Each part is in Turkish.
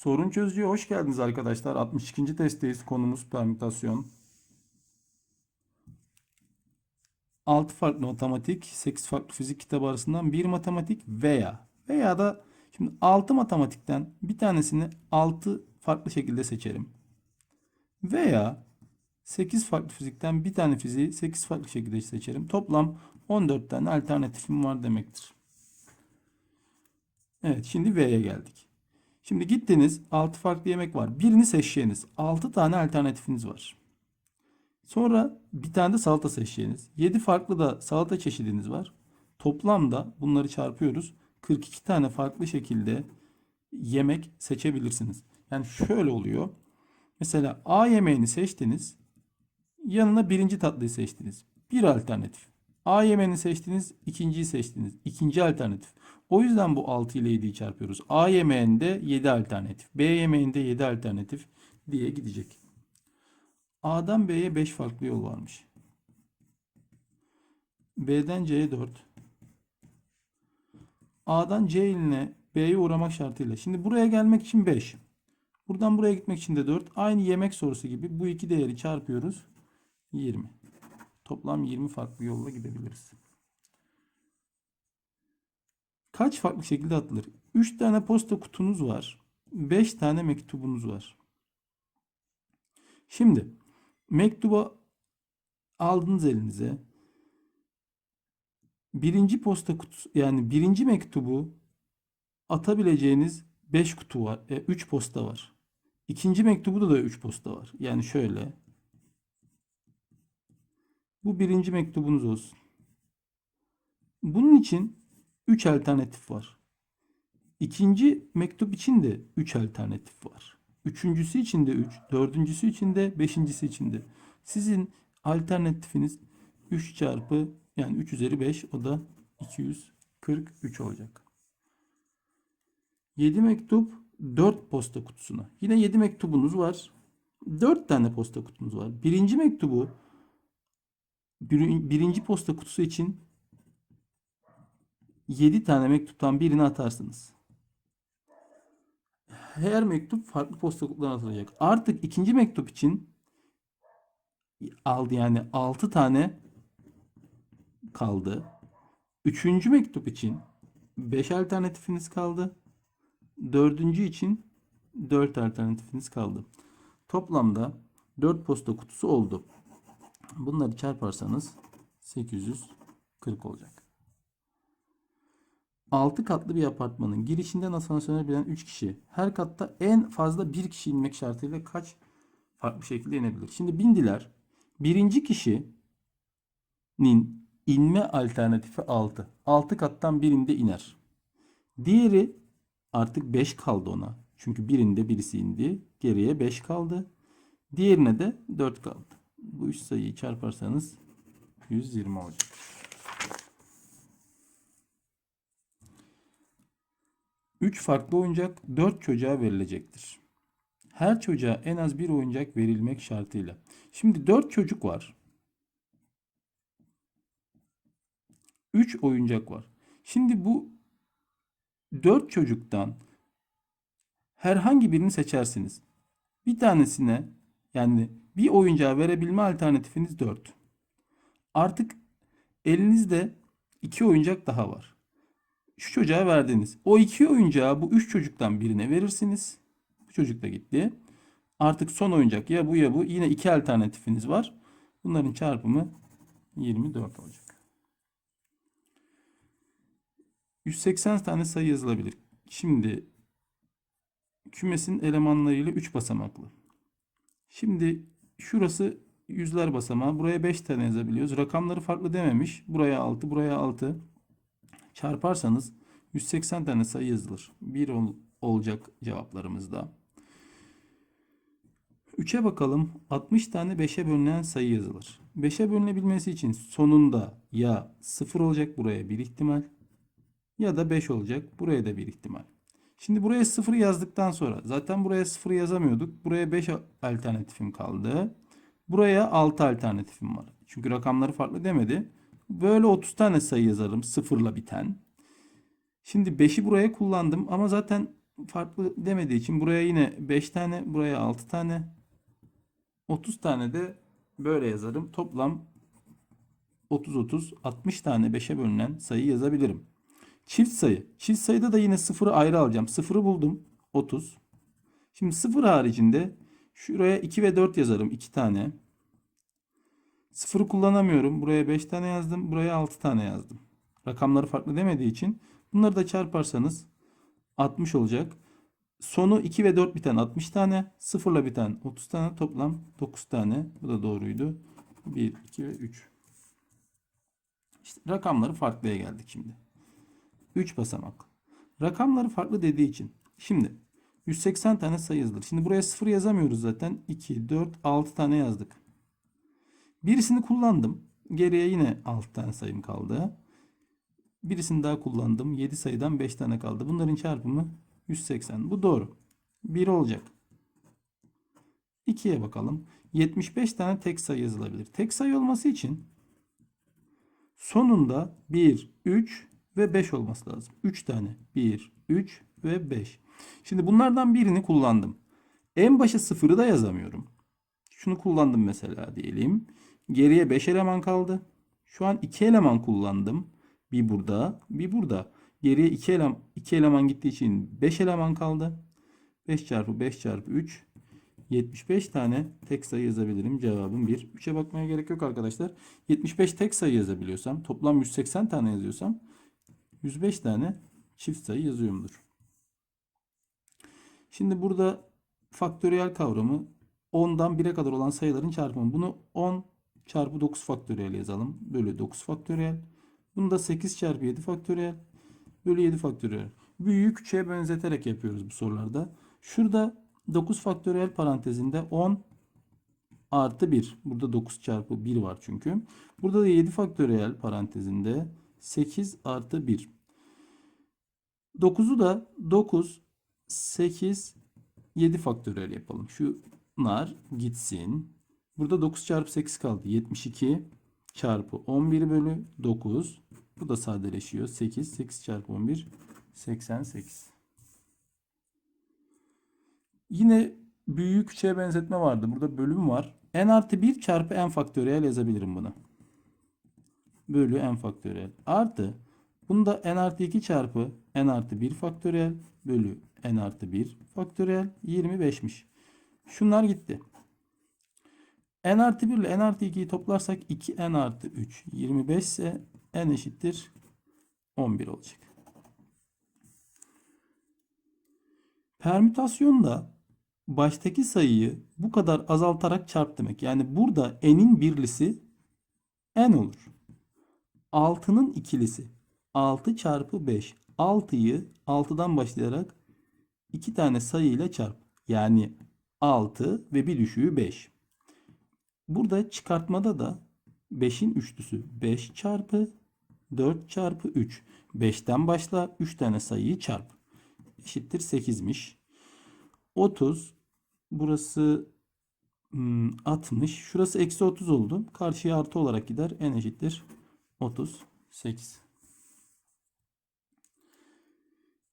Sorun çözücüye hoş geldiniz arkadaşlar. 62. testteyiz. Konumuz permütasyon. 6 farklı matematik, 8 farklı fizik kitabı arasından bir matematik veya veya da şimdi 6 matematikten bir tanesini 6 farklı şekilde seçerim. Veya 8 farklı fizikten bir tane fiziği 8 farklı şekilde seçerim. Toplam 14 tane alternatifim var demektir. Evet şimdi V'ye geldik. Şimdi gittiniz 6 farklı yemek var. Birini seçeceğiniz 6 tane alternatifiniz var. Sonra bir tane de salata seçeceğiniz. 7 farklı da salata çeşidiniz var. Toplamda bunları çarpıyoruz. 42 tane farklı şekilde yemek seçebilirsiniz. Yani şöyle oluyor. Mesela A yemeğini seçtiniz. Yanına birinci tatlıyı seçtiniz. Bir alternatif. A yemeğini seçtiniz, ikinciyi seçtiniz. İkinci alternatif. O yüzden bu 6 ile 7'yi çarpıyoruz. A yemeğinde 7 alternatif. B yemeğinde 7 alternatif diye gidecek. A'dan B'ye 5 farklı yol varmış. B'den C'ye 4. A'dan C iline B'ye uğramak şartıyla. Şimdi buraya gelmek için 5. Buradan buraya gitmek için de 4. Aynı yemek sorusu gibi bu iki değeri çarpıyoruz. 20. Toplam 20 farklı yolla gidebiliriz. Kaç farklı şekilde atılır? 3 tane posta kutunuz var. 5 tane mektubunuz var. Şimdi mektubu aldınız elinize. Birinci posta kutusu yani birinci mektubu atabileceğiniz 5 kutu var. 3 posta var. İkinci mektubu da 3 posta var. Yani şöyle. Bu birinci mektubunuz olsun. Bunun için 3 alternatif var. İkinci mektup için de 3 alternatif var. Üçüncüsü için de 3, dördüncüsü için de, beşincisi için de. Sizin alternatifiniz 3 çarpı yani 3 üzeri 5 o da 243 olacak. 7 mektup 4 posta kutusuna. Yine 7 mektubunuz var. 4 tane posta kutunuz var. Birinci mektubu bir- birinci posta kutusu için 7 tane mektuptan birini atarsınız. Her mektup farklı posta kutularına atılacak. Artık ikinci mektup için aldı yani 6 tane kaldı. Üçüncü mektup için 5 alternatifiniz kaldı. Dördüncü için 4 alternatifiniz kaldı. Toplamda 4 posta kutusu oldu. Bunları çarparsanız 840 olacak. 6 katlı bir apartmanın girişinden asansöre binen 3 kişi. Her katta en fazla 1 kişi inmek şartıyla kaç farklı şekilde inebilir? Şimdi bindiler. Birinci kişinin inme alternatifi 6. 6 kattan birinde iner. Diğeri artık 5 kaldı ona. Çünkü birinde birisi indi. Geriye 5 kaldı. Diğerine de 4 kaldı. Bu üç sayıyı çarparsanız 120 olacak. Üç farklı oyuncak 4 çocuğa verilecektir. Her çocuğa en az bir oyuncak verilmek şartıyla. Şimdi 4 çocuk var. 3 oyuncak var. Şimdi bu 4 çocuktan herhangi birini seçersiniz. Bir tanesine yani bir oyuncağa verebilme alternatifiniz 4. Artık elinizde 2 oyuncak daha var. Şu çocuğa verdiniz. O iki oyuncağı bu 3 çocuktan birine verirsiniz. Bu çocuk da gitti. Artık son oyuncak ya bu ya bu. Yine iki alternatifiniz var. Bunların çarpımı 24 olacak. 180 tane sayı yazılabilir. Şimdi kümesin elemanlarıyla 3 basamaklı. Şimdi şurası yüzler basamağı. Buraya 5 tane yazabiliyoruz. Rakamları farklı dememiş. Buraya 6, buraya 6. Çarparsanız 180 tane sayı yazılır. 1 ol- olacak cevaplarımızda. 3'e bakalım. 60 tane 5'e bölünen sayı yazılır. 5'e bölünebilmesi için sonunda ya 0 olacak buraya bir ihtimal ya da 5 olacak buraya da bir ihtimal. Şimdi buraya 0 yazdıktan sonra zaten buraya 0 yazamıyorduk. Buraya 5 alternatifim kaldı. Buraya 6 alternatifim var. Çünkü rakamları farklı demedi. Böyle 30 tane sayı yazarım sıfırla biten. Şimdi 5'i buraya kullandım ama zaten farklı demediği için buraya yine 5 tane, buraya 6 tane, 30 tane de böyle yazarım. Toplam 30 30 60 tane 5'e bölünen sayı yazabilirim. Çift sayı. Çift sayıda da yine sıfırı ayrı alacağım. Sıfırı buldum. 30. Şimdi sıfır haricinde şuraya 2 ve 4 yazarım. 2 tane. Sıfırı kullanamıyorum. Buraya 5 tane yazdım. Buraya 6 tane yazdım. Rakamları farklı demediği için bunları da çarparsanız 60 olacak. Sonu 2 ve 4 biten 60 tane. Sıfırla biten 30 tane. Toplam 9 tane. Bu da doğruydu. 1, 2 ve 3. İşte rakamları farklıya geldik şimdi. 3 basamak. Rakamları farklı dediği için. Şimdi 180 tane sayı yazılır. Şimdi buraya 0 yazamıyoruz zaten. 2, 4, 6 tane yazdık. Birisini kullandım. Geriye yine 6 tane sayım kaldı. Birisini daha kullandım. 7 sayıdan 5 tane kaldı. Bunların çarpımı 180. Bu doğru. 1 olacak. 2'ye bakalım. 75 tane tek sayı yazılabilir. Tek sayı olması için sonunda 1, 3 ve 5 olması lazım. 3 tane. 1, 3 ve 5. Şimdi bunlardan birini kullandım. En başa sıfırı da yazamıyorum. Şunu kullandım mesela diyelim. Geriye 5 eleman kaldı. Şu an 2 eleman kullandım. Bir burada, bir burada. Geriye 2 eleman, 2 eleman gittiği için 5 eleman kaldı. 5 çarpı 5 çarpı 3 75 tane tek sayı yazabilirim. Cevabım 1. 3'e bakmaya gerek yok arkadaşlar. 75 tek sayı yazabiliyorsam, toplam 180 tane yazıyorsam 105 tane çift sayı yazıyorumdur. Şimdi burada faktöriyel kavramı 10'dan 1'e kadar olan sayıların çarpımı. Bunu 10 çarpı 9 faktöriyel yazalım. Bölü 9 faktöriyel. Bunu da 8 çarpı 7 faktöriyel. Bölü 7 faktöriyel. Büyüğü küçüğe benzeterek yapıyoruz bu sorularda. Şurada 9 faktöriyel parantezinde 10 artı 1. Burada 9 çarpı 1 var çünkü. Burada da 7 faktöriyel parantezinde 8 artı 1. 9'u da 9, 8, 7 faktöriyel yapalım. Şunlar gitsin. Burada 9 çarpı 8 kaldı. 72 çarpı 11 bölü 9. Bu da sadeleşiyor. 8, 8 çarpı 11, 88. Yine büyüğü küçüğe benzetme vardı. Burada bölüm var. n artı 1 çarpı n faktöriyel yazabilirim bunu. Bölü n faktöriyel. Artı bunu da n artı 2 çarpı n artı 1 faktöriyel bölü n artı 1 faktöriyel 25'miş. Şunlar gitti. n artı 1 ile n artı 2'yi toplarsak 2n artı 3 25 ise n eşittir 11 olacak. Permütasyonda baştaki sayıyı bu kadar azaltarak çarp demek. Yani burada n'in birlisi n olur. 6'nın ikilisi 6 çarpı 5. 6'yı 6'dan başlayarak 2 tane sayı ile çarp. Yani 6 ve bir düşüğü 5. Burada çıkartmada da 5'in üçlüsü 5 çarpı 4 çarpı 3. 5'ten başla 3 tane sayıyı çarp. Eşittir 8'miş. 30 burası hmm, 60. Şurası eksi 30 oldu. Karşıya artı olarak gider. n eşittir 38.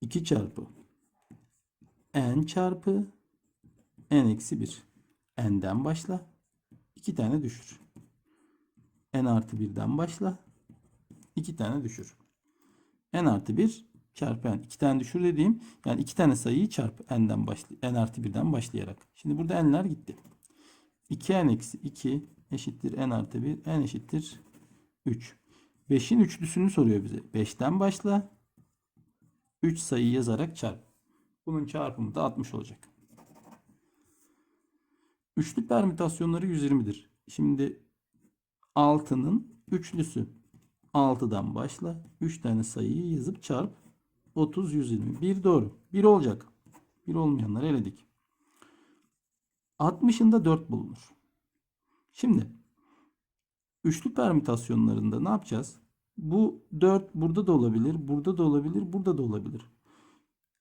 2 çarpı n çarpı n eksi 1. n'den başla. 2 tane düşür. n artı 1'den başla. 2 tane düşür. n artı 1 çarpı n. 2 tane düşür dediğim yani 2 tane sayıyı çarp n'den başla n artı 1'den başlayarak. Şimdi burada n'ler gitti. 2n eksi 2 eşittir n artı 1. n eşittir 3. 5'in üçlüsünü soruyor bize. 5'ten başla. 3 sayı yazarak çarp. Bunun çarpımı da 60 olacak. Üçlü permütasyonları 120'dir. Şimdi 6'nın üçlüsü. 6'dan başla. 3 tane sayıyı yazıp çarp. 30, 120. 1 doğru. 1 olacak. 1 olmayanları eledik. 60'ında 4 bulunur. Şimdi üçlü permütasyonlarında ne yapacağız? Bu 4 burada da olabilir, burada da olabilir, burada da olabilir.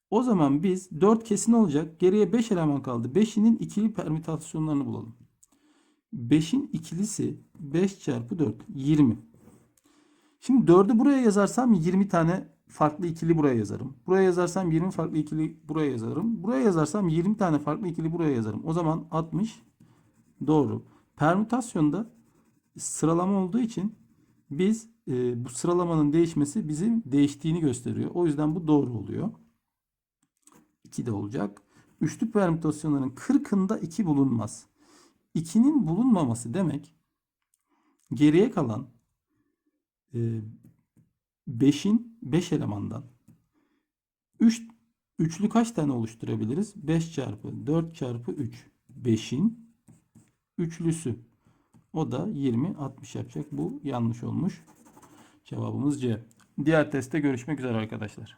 O zaman biz 4 kesin olacak. Geriye 5 eleman kaldı. 5'inin ikili permütasyonlarını bulalım. 5'in ikilisi 5 çarpı 4 20. Şimdi 4'ü buraya yazarsam 20 tane farklı ikili buraya yazarım. Buraya yazarsam 20 farklı ikili buraya yazarım. Buraya yazarsam 20 tane farklı ikili buraya yazarım. O zaman 60 doğru. Permütasyonda sıralama olduğu için biz e, bu sıralamanın değişmesi bizim değiştiğini gösteriyor. O yüzden bu doğru oluyor. 2 de olacak. Üçlü permütasyonların 40'ında 2 bulunmaz. 2'nin bulunmaması demek geriye kalan 5'in 5 elemandan 3 üçlü kaç tane oluşturabiliriz? 5 çarpı 4 çarpı 3. 5'in üçlüsü. O da 20 60 yapacak. Bu yanlış olmuş. Cevabımız C. Diğer testte görüşmek üzere arkadaşlar.